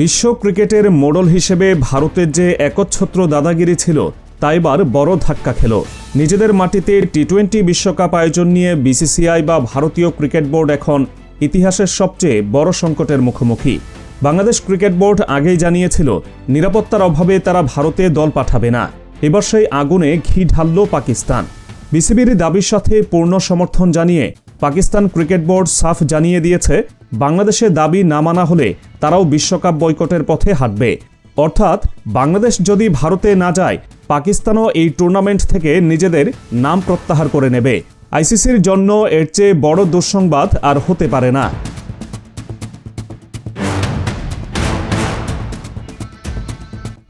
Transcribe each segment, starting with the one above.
বিশ্ব ক্রিকেটের মোডল হিসেবে ভারতের যে একচ্ছত্র দাদাগিরি ছিল, তা এবার বড় ধাক্কা খেল। নিজেদের মাটিতে টি টোয়েন্টি বিশ্বকাপ আয়োজন নিয়ে বিসিসিআই বা ভারতীয় ক্রিকেট বোর্ড এখন ইতিহাসের সবচেয়ে বড় সংকটের মুখোমুখি। বাংলাদেশ ক্রিকেট বোর্ড আগেই জানিয়েছিল, নিরাপত্তার অভাবে তারা ভারতে দল পাঠাবে না। এবার সেই আগুনে ঘি ঢালল পাকিস্তান। বিসিবির দাবির সাথে পূর্ণ সমর্থন জানিয়ে পাকিস্তান ক্রিকেট বোর্ড সাফ জানিয়ে দিয়েছে বাংলাদেশের দাবি না মানা হলে তারাও বিশ্বকাপ বয়কটের পথে হাঁটবে। অর্থাৎ, বাংলাদেশ যদি ভারতে না যায়, পাকিস্তানও এই টুর্নামেন্ট থেকে নিজেদের নাম প্রত্যাহার করে নেবে। আইসিসির জন্য এর চেয়ে বড় দুঃসংবাদ আর হতে পারে না।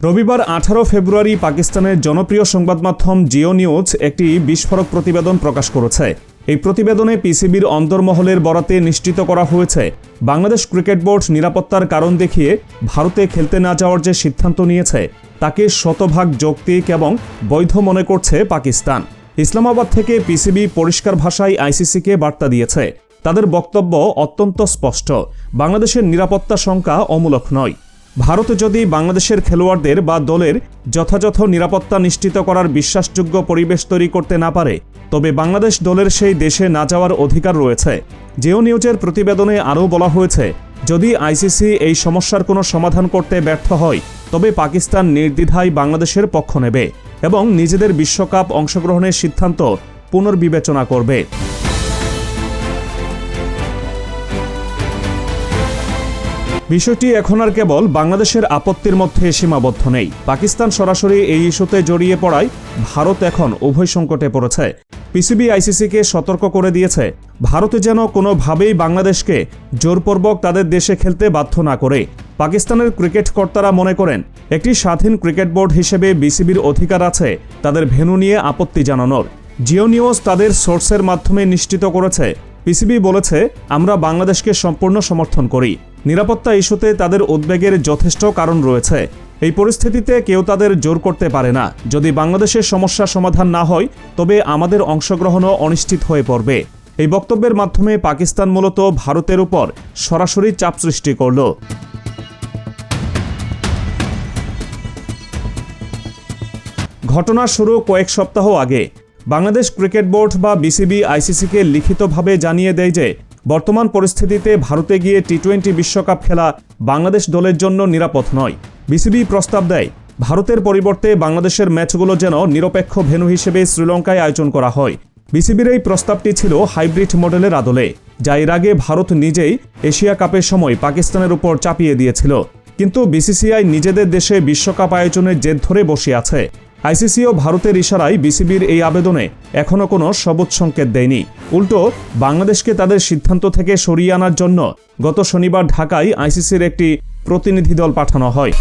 রবিবার আঠারো ফেব্রুয়ারি পাকিস্তানের জনপ্রিয় সংবাদ মাধ্যম জিও নিউজ একটি বিস্ফোরক প্রতিবেদন প্রকাশ করেছে। এই প্রতিবেদনে পিসিবির অন্তর্মহলের বরাতে নিশ্চিত করা হয়েছে, বাংলাদেশ ক্রিকেট বোর্ড নিরাপত্তার কারণ দেখিয়ে ভারতে খেলতে না যাওয়ার যে সিদ্ধান্ত নিয়েছে, তাকে শতভাগ যৌক্তিক এবং বৈধ মনে করছে পাকিস্তান। ইসলামাবাদ থেকে পিসিবি পরিষ্কার ভাষায় আইসিসিকে বার্তা দিয়েছে। তাদের বক্তব্য অত্যন্ত স্পষ্ট, বাংলাদেশের নিরাপত্তা সংখ্যা অমূলক নয়। ভারত যদি বাংলাদেশের খেলোয়াড়দের বা দলের যথাযথ নিরাপত্তা নিশ্চিত করার বিশ্বাসযোগ্য পরিবেশ তৈরি করতে না পারে, তবে বাংলাদেশ দলের সেই দেশে না যাওয়ার অধিকার রয়েছে। জিও নিউজের প্রতিবেদনে আরও বলা হয়েছে, যদি আইসিসি এই সমস্যার কোনো সমাধান করতে ব্যর্থ হয়, তবে পাকিস্তান নির্দ্বিধায় বাংলাদেশের পক্ষ নেবে এবং নিজেদের বিশ্বকাপ অংশগ্রহণের সিদ্ধান্ত পুনর্বিবেচনা করবে। বিষয়টি এখন আর কেবল বাংলাদেশের আপত্তির মধ্যে সীমাবদ্ধ নেই। পাকিস্তান সরাসরি এই ইস্যুতে জড়িয়ে পড়ায় ভারত এখন উভয় সংকটে পড়েছে। পিসিবি আইসিসিকে সতর্ক করে দিয়েছে, ভারতে যেন কোনোভাবেই বাংলাদেশকে জোরপূর্বক তাদের দেশে খেলতে বাধ্য না করে। পাকিস্তানের ক্রিকেট কর্তারা মনে করেন, একটি স্বাধীন ক্রিকেট বোর্ড হিসেবে বিসিবির অধিকার আছে তাদের ভেন্যু নিয়ে আপত্তি জানানোর। জিও নিউজ তাদের সোর্সের মাধ্যমে নিশ্চিত করেছে। পিসিবি বলেছে, আমরা বাংলাদেশকে সম্পূর্ণ সমর্থন করি। নিরাপত্তা ইস্যুতে তাদের উদ্বেগের যথেষ্ট কারণ রয়েছে। এই পরিস্থিতিতে কেউ তাদের জোর করতে পারে না। যদি বাংলাদেশের সমস্যা সমাধান না হয়, তবে আমাদের অংশগ্রহণও অনিশ্চিত হয়ে পড়বে। এই বক্তব্যের মাধ্যমে পাকিস্তান মূলত ভারতের উপর সরাসরি চাপ সৃষ্টি করল। ঘটনা শুরু কয়েক সপ্তাহ আগে। বাংলাদেশ ক্রিকেট বোর্ড বা বিসিবি আইসিসিকে লিখিতভাবে জানিয়ে দেয় যে বর্তমান পরিস্থিতিতে ভারতে গিয়ে টি টোয়েন্টি বিশ্বকাপ খেলা বাংলাদেশ দলের জন্য নিরাপদ নয়। বিসিবি প্রস্তাব দেয়, ভারতের পরিবর্তে বাংলাদেশের ম্যাচগুলো যেন নিরপেক্ষ ভেন্যু হিসেবে শ্রীলঙ্কায় আয়োজন করা হয়। বিসিবির এই প্রস্তাবটি ছিল হাইব্রিড মডেলের আদলে, যা এর আগে ভারত নিজেই এশিয়া কাপের সময় পাকিস্তানের উপর চাপিয়ে দিয়েছিল। কিন্তু বিসিসিআই নিজেদের দেশে বিশ্বকাপ আয়োজনের জেদ ধরে বসে আছে। আইসিসিও ভারতের ইশারায় বিসিবির এই আবেদনে এখনও কোনো সবুজ সংকেত দেয়নি। উল্টো, বাংলাদেশকে তাদের সিদ্ধান্ত থেকে সরিয়ে আনার জন্য গত শনিবার ঢাকায় আইসিসির একটি প্রতিনিধি দল পাঠানো হয়।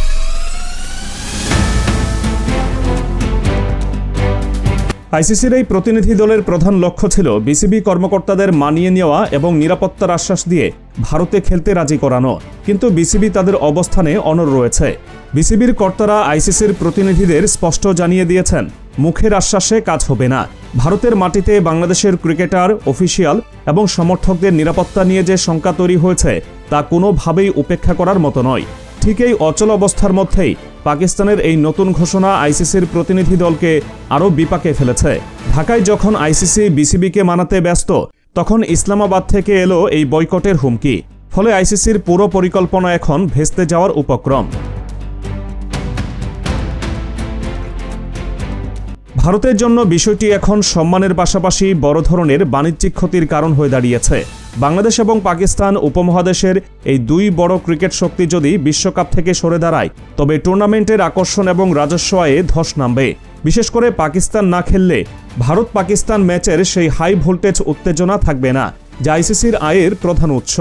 আইসিসির এই প্রতিনিধি দলের প্রধান লক্ষ্য ছিল বিসিবি কর্মকর্তাদের মানিয়ে নেওয়া এবং নিরাপত্তার আশ্বাস দিয়ে ভারতে খেলতে রাজি করানো। কিন্তু বিসিবি তাদের অবস্থানে অনর রয়েছে। বিসিবির কর্তারা আইসিসির প্রতিনিধিদের স্পষ্ট জানিয়ে দিয়েছেন, মুখের আশ্বাসে কাজ হবে না। ভারতের মাটিতে বাংলাদেশের ক্রিকেটার, অফিসিয়াল এবং সমর্থকদের নিরাপত্তা নিয়ে যে শঙ্কা তৈরি হয়েছে, তা কোনোভাবেই উপেক্ষা করার মতো নয়। ঠিক এই অচল অবস্থার মধ্যেই পাকিস্তানের এই নতুন ঘোষণা আইসিসির প্রতিনিধি দলকে আরও বিপাকে ফেলেছে। ঢাকায় যখন আইসিসি বিসিবিকে মানাতে ব্যস্ত, তখন ইসলামাবাদ থেকে এলো এই বয়কটের হুমকি। ফলে আইসিসির পুরো পরিকল্পনা এখন ভেস্তে যাওয়ার উপক্রম। ভারতের জন্য বিষয়টি এখন সম্মানের পাশাপাশি বড় ধরনের বাণিজ্যিক ক্ষতির কারণ হয়ে দাঁড়িয়েছে। বাংলাদেশ এবং পাকিস্তান উপমহাদেশের এই দুই বড় ক্রিকেট শক্তি যদি বিশ্বকাপ থেকে সরে দাঁড়ায়, তবে টুর্নামেন্টের আকর্ষণ এবং রাজস্ব আয়ে ধস নামবে। বিশেষ করে পাকিস্তান না খেললে ভারত পাকিস্তান ম্যাচের সেই হাই ভোল্টেজ উত্তেজনা থাকবে না, যা আইসিসির আয়ের প্রধান উৎস।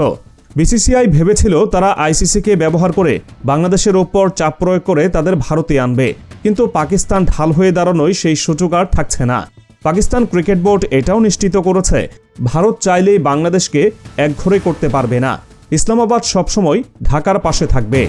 বিসিসিআই ভেবেছিল তারা আইসিসিকে ব্যবহার করে বাংলাদেশের ওপর চাপ প্রয়োগ করে তাদের ভারতে আনবে। কিন্তু পাকিস্তান ঢাল হয়ে দাঁড়ানোয় সেই সুযোগ আর থাকছে না। পাকিস্তান ক্রিকেট বোর্ড এটাও নিশ্চিত করেছে, ভারত চাইলেই বাংলাদেশকে একঘরে করতে পারবে না। ইসলামাবাদ সবসময় ঢাকার পাশে থাকবে।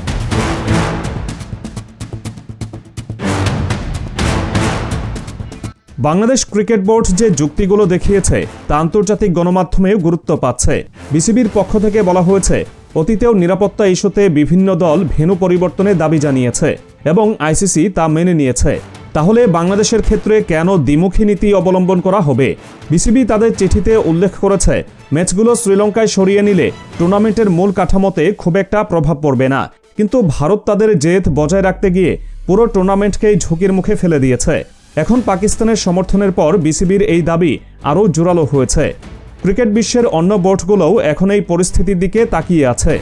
বাংলাদেশ ক্রিকেট বোর্ড যে যুক্তিগুলো দেখিয়েছে, তা আন্তর্জাতিক গণমাধ্যমেও গুরুত্ব পাচ্ছে। বিসিবির পক্ষ থেকে বলা হয়েছে অতীতেও নিরাপত্তা ইস্যুতে বিভিন্ন দল ভেন্যু পরিবর্তনের দাবি জানিয়েছে এবং আইসিসি তা মেনে নিয়েছে। তাহলে বাংলাদেশের ক্ষেত্রে কেন দ্বিমুখী নীতি অবলম্বন করা হবে? বিসিবি তাদের চিঠিতে উল্লেখ করেছে, ম্যাচগুলো শ্রীলঙ্কায় সরিয়ে নিলে টুর্নামেন্টের মূল কাঠামোতে খুব একটা প্রভাব পড়বে না। কিন্তু ভারত তাদের জেদ বজায় রাখতে গিয়ে পুরো টুর্নামেন্টকেই ঝুঁকির মুখে ফেলে দিয়েছে। এখন পাকিস্তানের সমর্থনের পর বিসিবির এই দাবি আরও জোরালো হয়েছে। ক্রিকেট বিশ্বের অন্য বোর্ডগুলোও এখন এই পরিস্থিতির দিকে তাকিয়ে আছে।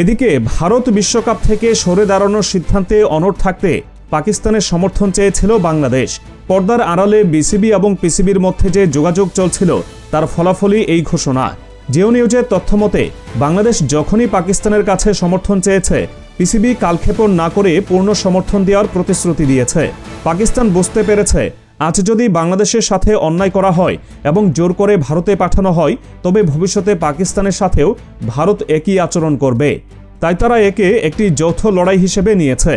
এদিকে ভারত বিশ্বকাপ থেকে সরে দাঁড়ানোর সিদ্ধান্তে অনড় থাকতে পাকিস্তানের সমর্থন চেয়েছিল বাংলাদেশ। পর্দার আড়ালে বিসিবি এবং পিসিবির মধ্যে যে যোগাযোগ চলছিল, তার ফলাফলই এই ঘোষণা। জিও নিউজের তথ্যমতে বাংলাদেশ যখনই পাকিস্তানের কাছে সমর্থন চেয়েছে, পিসিবি কালক্ষেপণ না করে পূর্ণ সমর্থন দেওয়ার প্রতিশ্রুতি দিয়েছে। পাকিস্তান বুঝতে পেরেছে, আজ যদি বাংলাদেশের সাথে অন্যায় করা হয় এবং জোর করে ভারতে পাঠানো হয়, তবে ভবিষ্যতে পাকিস্তানের সাথেও ভারত একই আচরণ করবে। তাই তারা একে একটি যৌথ লড়াই হিসেবে নিয়েছে।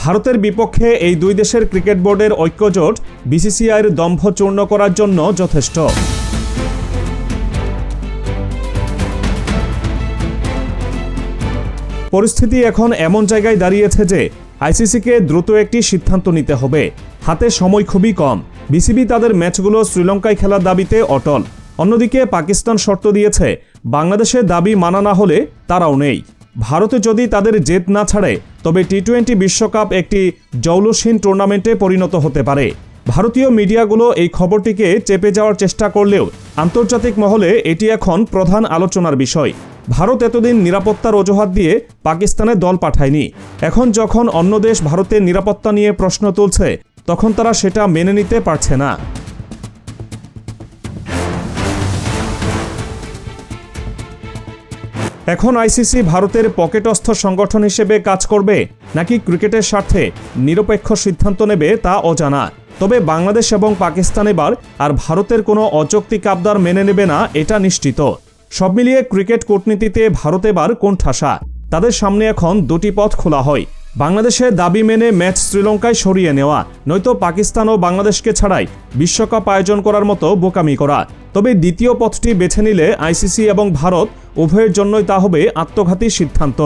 ভারতের বিপক্ষে এই দুই দেশের ক্রিকেট বোর্ডের ঐক্যজোট বিসিসিআইয়ের দম্ভ চূর্ণ করার জন্য যথেষ্ট। পরিস্থিতি এখন এমন জায়গায় দাঁড়িয়েছে যে আইসিসিকে দ্রুত একটি সিদ্ধান্ত নিতে হবে। হাতে সময় খুবই কম। বিসিবি তাদের ম্যাচগুলো শ্রীলঙ্কায় খেলার দাবিতে অটল। অন্যদিকে পাকিস্তান শর্ত দিয়েছে, বাংলাদেশের দাবি মানা না হলে তারাও নেই। ভারতে যদি তাদের জেদ না ছাড়ে, তবে টি টোয়েন্টি বিশ্বকাপ একটি জৌলুসহীন টুর্নামেন্টে পরিণত হতে পারে। ভারতীয় মিডিয়াগুলো এই খবরটিকে চেপে যাওয়ার চেষ্টা করলেও আন্তর্জাতিক মহলে এটি এখন প্রধান আলোচনার বিষয়। ভারত এতদিন নিরাপত্তার অজুহাত দিয়ে পাকিস্তানে দল পাঠায়নি। এখন যখন অন্য দেশ ভারতের নিরাপত্তা নিয়ে প্রশ্ন তুলছে, তখন তারা সেটা মেনে নিতে পারছে না। এখন আইসিসি ভারতের পকেটস্থ সংগঠন হিসেবে কাজ করবে, নাকি ক্রিকেটের স্বার্থে নিরপেক্ষ সিদ্ধান্ত নেবে তা অজানা। তবে বাংলাদেশ এবং পাকিস্তান এবার আর ভারতের কোনো অযৌক্তিক আবদার মেনে নেবে না, এটা নিশ্চিত। সব মিলিয়ে ক্রিকেট কূটনীতিতে ভারত এবার কোণঠাসা তাদের সামনে এখন দুটি পথ খোলা হয়। বাংলাদেশের দাবি মেনে ম্যাচ শ্রীলঙ্কায় সরিয়ে নেওয়া, নয়তো পাকিস্তান ও বাংলাদেশকে ছাড়াই বিশ্বকাপ আয়োজন করার মতো বোকামি করা। তবে দ্বিতীয় পথটি বেছে নিলে আইসিসি এবং ভারত উভয়ের জন্যই তা হবে আত্মঘাতী সিদ্ধান্ত।